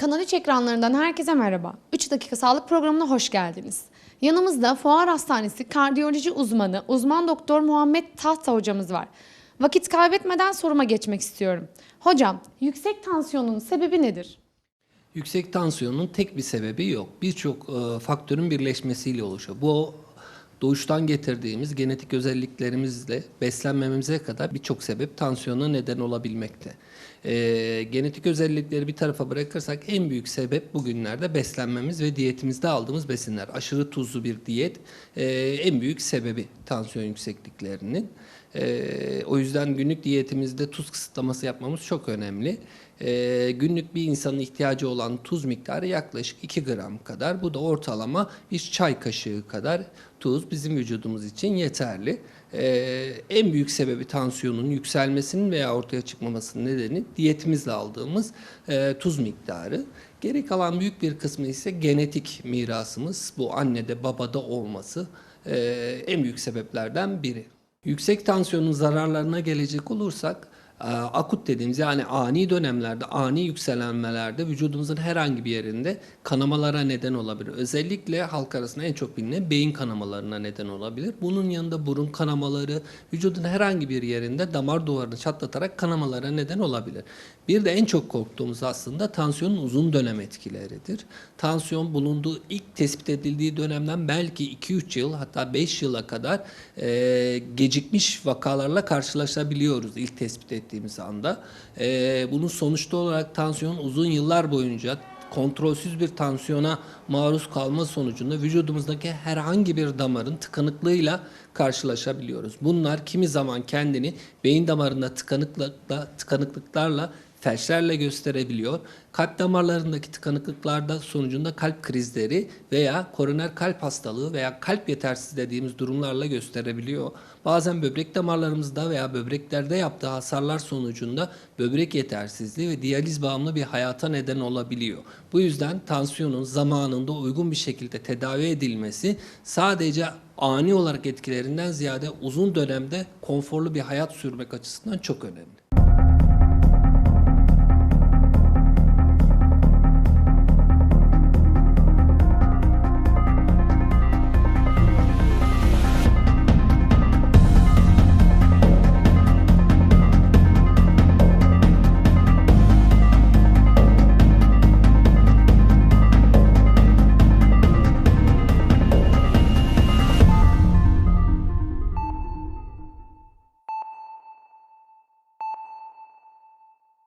Kanal 3 ekranlarından herkese merhaba. 3 dakika sağlık programına hoş geldiniz. Yanımızda Fuar Hastanesi kardiyoloji uzmanı, uzman doktor Muhammed Tahta hocamız var. Vakit kaybetmeden soruma geçmek istiyorum. Hocam, yüksek tansiyonun sebebi nedir? Yüksek tansiyonun tek bir sebebi yok. Birçok e, faktörün birleşmesiyle oluşuyor. Bu doğuştan getirdiğimiz genetik özelliklerimizle beslenmemize kadar birçok sebep tansiyona neden olabilmekte. E, genetik özellikleri bir tarafa bırakırsak en büyük sebep bugünlerde beslenmemiz ve diyetimizde aldığımız besinler. Aşırı tuzlu bir diyet e, en büyük sebebi tansiyon yüksekliklerinin. E, o yüzden günlük diyetimizde tuz kısıtlaması yapmamız çok önemli. E, günlük bir insanın ihtiyacı olan tuz miktarı yaklaşık 2 gram kadar. Bu da ortalama bir çay kaşığı kadar tuz bizim vücudumuz için yeterli. E, en büyük sebebi tansiyonun yükselmesinin veya ortaya çıkmamasının nedeni diyetimizle aldığımız e, tuz miktarı. Geri kalan büyük bir kısmı ise genetik mirasımız. Bu annede babada olması e, en büyük sebeplerden biri. Yüksek tansiyonun zararlarına gelecek olursak akut dediğimiz yani ani dönemlerde, ani yükselenmelerde vücudumuzun herhangi bir yerinde kanamalara neden olabilir. Özellikle halk arasında en çok bilinen beyin kanamalarına neden olabilir. Bunun yanında burun kanamaları, vücudun herhangi bir yerinde damar duvarını çatlatarak kanamalara neden olabilir. Bir de en çok korktuğumuz aslında tansiyonun uzun dönem etkileridir. Tansiyon bulunduğu ilk tespit edildiği dönemden belki 2-3 yıl hatta 5 yıla kadar e, gecikmiş vakalarla karşılaşabiliyoruz ilk tespit ettiğimiz anda. E, bunun sonuçta olarak tansiyon uzun yıllar boyunca kontrolsüz bir tansiyona maruz kalma sonucunda vücudumuzdaki herhangi bir damarın tıkanıklığıyla karşılaşabiliyoruz. Bunlar kimi zaman kendini beyin damarında tıkanıklıkla, tıkanıklıklarla felçlerle gösterebiliyor. Kalp damarlarındaki tıkanıklıklarda sonucunda kalp krizleri veya koroner kalp hastalığı veya kalp yetersizliği dediğimiz durumlarla gösterebiliyor. Bazen böbrek damarlarımızda veya böbreklerde yaptığı hasarlar sonucunda böbrek yetersizliği ve diyaliz bağımlı bir hayata neden olabiliyor. Bu yüzden tansiyonun zamanında uygun bir şekilde tedavi edilmesi sadece ani olarak etkilerinden ziyade uzun dönemde konforlu bir hayat sürmek açısından çok önemli.